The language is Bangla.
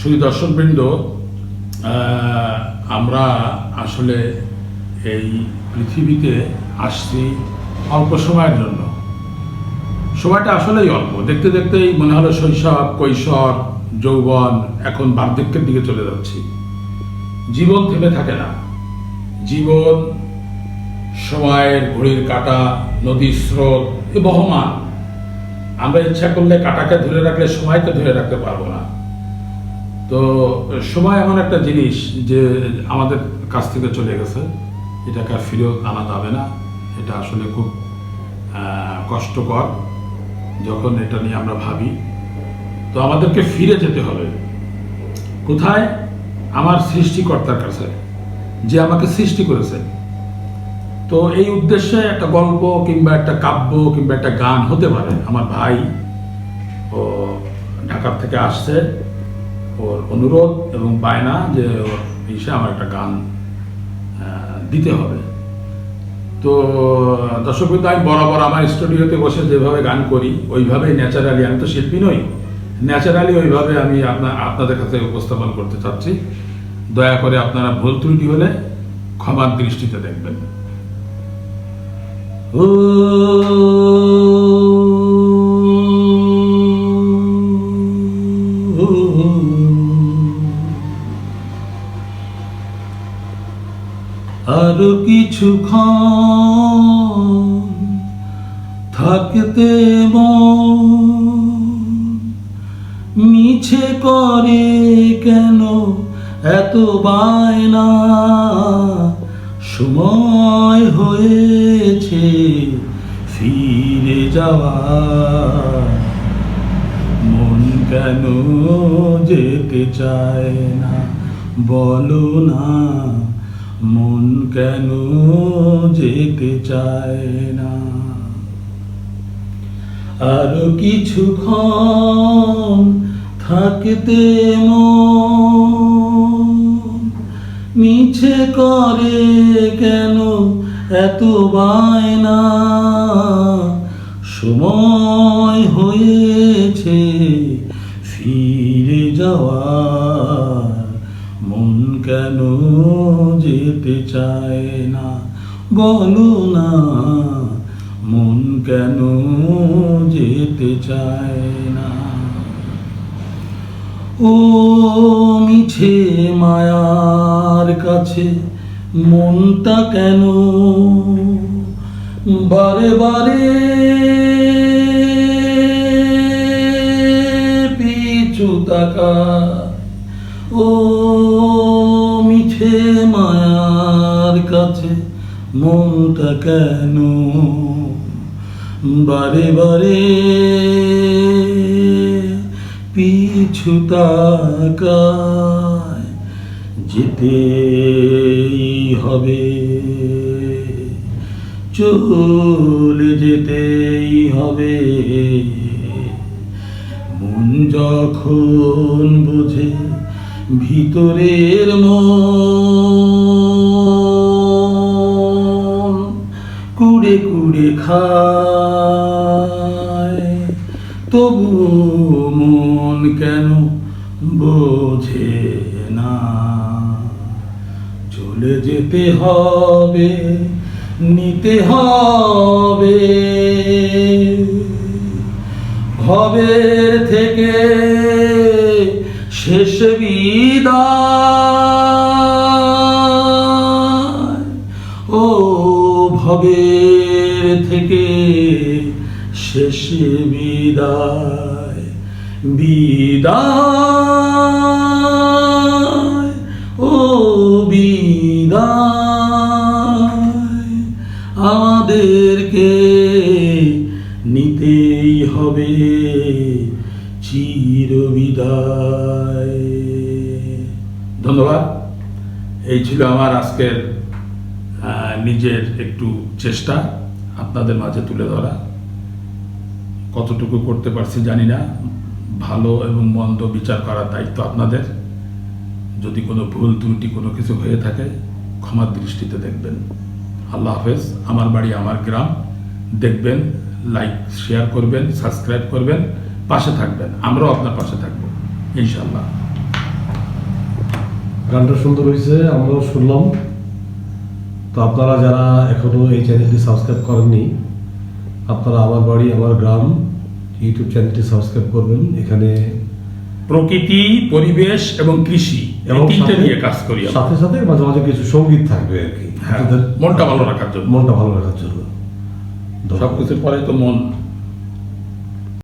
শুধু দর্শকবৃন্দ আমরা আসলে এই পৃথিবীতে আসছি অল্প সময়ের জন্য। সময়টা আসলেই অল্প। দেখতে দেখতেই মনে হলো শৈশব, কৈশোর, যৌবন এখন বার্ধক্যের দিকে চলে যাচ্ছি। জীবন থেমে থাকে না। জীবন, সময়ের ঘড়ির কাঁটা, নদীর স্রোত, এ বহমান। আমরা ইচ্ছা করলে কাঁটাকে ধরে রাখলে সময়কে ধরে রাখতে পারব না। তো, সময় এমন একটা জিনিস যে আমাদের কাছ থেকে চলে গেছে। এটাকে আর ফিরেও আনা যাবে না। এটা আসলে খুব কষ্টকর যখন এটা নিয়ে আমরা ভাবি। তো আমাদেরকে ফিরে যেতে হবে। কোথায়? আমার সৃষ্টিকর্তার কাছে, যে আমাকে সৃষ্টি করেছে। তো এই উদ্দেশ্যে একটা গল্প কিংবা একটা কাব্য কিংবা একটা গান হতে পারে। আমার ভাই ও ঢাকার থেকে আসছে। ওর অনুরোধ এবং বায়না যে ওর ইসে আমার একটা গান দিতে হবে। তো, দর্শক আমি বরাবর আমার স্টুডিওতে বসে যেভাবে গান করি, ওইভাবেই ন্যাচারালি, আমি তো শিল্পী নই, ন্যাচারালি ওইভাবে আমি আপনার, আপনাদের কাছে উপস্থাপন করতে চাচ্ছি। দয়া করে আপনারা ভুল ত্রুটি হলে ক্ষমার দৃষ্টিতে দেখবেন। ও আরও কিছুক্ষণ থাকতে মিছে করে কেন এত বায়না? সময় হয়েছে ফিরে যাওয়া। মন কেন যেতে চায় না? বলো না। মন কেন যেতে চায় না? আরও কিছুক্ষণ থাকতে মিছে করে কেন এত বায়না? সময় হয়েছে ফিরে যাওয়ার মন কেন যেতে চায় না? বলো না, মন কেন যেতে চায় না? ও মিছে মায়ার কাছে মনটা কেন বারে বারে পিছু তাকা ও মায়ার কাছে মনটা কেন বারে বারে পিছু তাকায়, যেতেই হবে। চলে যেতেই হবে। মন যখন বোঝে ভিতরের মন কুড়ে কুড়ে খায়। তবু মন কেন বোঝে না? চলে যেতে হবে, নিতে হবে। ভবের থেকে শেষ বিদায় ও ভবের থেকে শেষ বিদায় বিদায় ও বিদায় আমাদেরকে নিতেই হবে চির বিদায় ধন্যবাদ। এই ছিল আমার আজকের নিজের একটু চেষ্টা, আপনাদের মাঝে তুলে ধরা। কতটুকু করতে পারছি জানি না। ভালো এবং মন্দ বিচার করার দায়িত্ব আপনাদের। যদি কোনো ভুল, ত্রুটি কোনো কিছু হয়ে থাকে ক্ষমার দৃষ্টিতে দেখবেন। আল্লাহ হাফেজ। আমার বাড়ি, আমার গ্রাম। দেখবেন লাইক শেয়ার করবেন সাবস্ক্রাইব করবেন। পাশে থাকবেন আমরাও আপনার পাশে থাকব ইনশাল্লাহ গানটা সুন্দর হয়েছে আমরাও শুনলাম। তো আপনারা যারা এখনও এই চ্যানেলটি সাবস্ক্রাইব করেননি আপনারা আমার বাড়ি আমার গ্রাম ইউটিউব চ্যানেলটি সাবস্ক্রাইব করবেন। এখানে প্রকৃতি পরিবেশ এবং কৃষি এবং তিনটে নিয়ে কাজ করি সাথে সাথে মাঝে মাঝে কিছু সংগীত থাকবে আর কি। হ্যাঁ, মনটা ভালো রাখার জন্য। মনটা ভালো রাখার জন্য। ধন্যবাদ। সবকিছুর পরে তো মন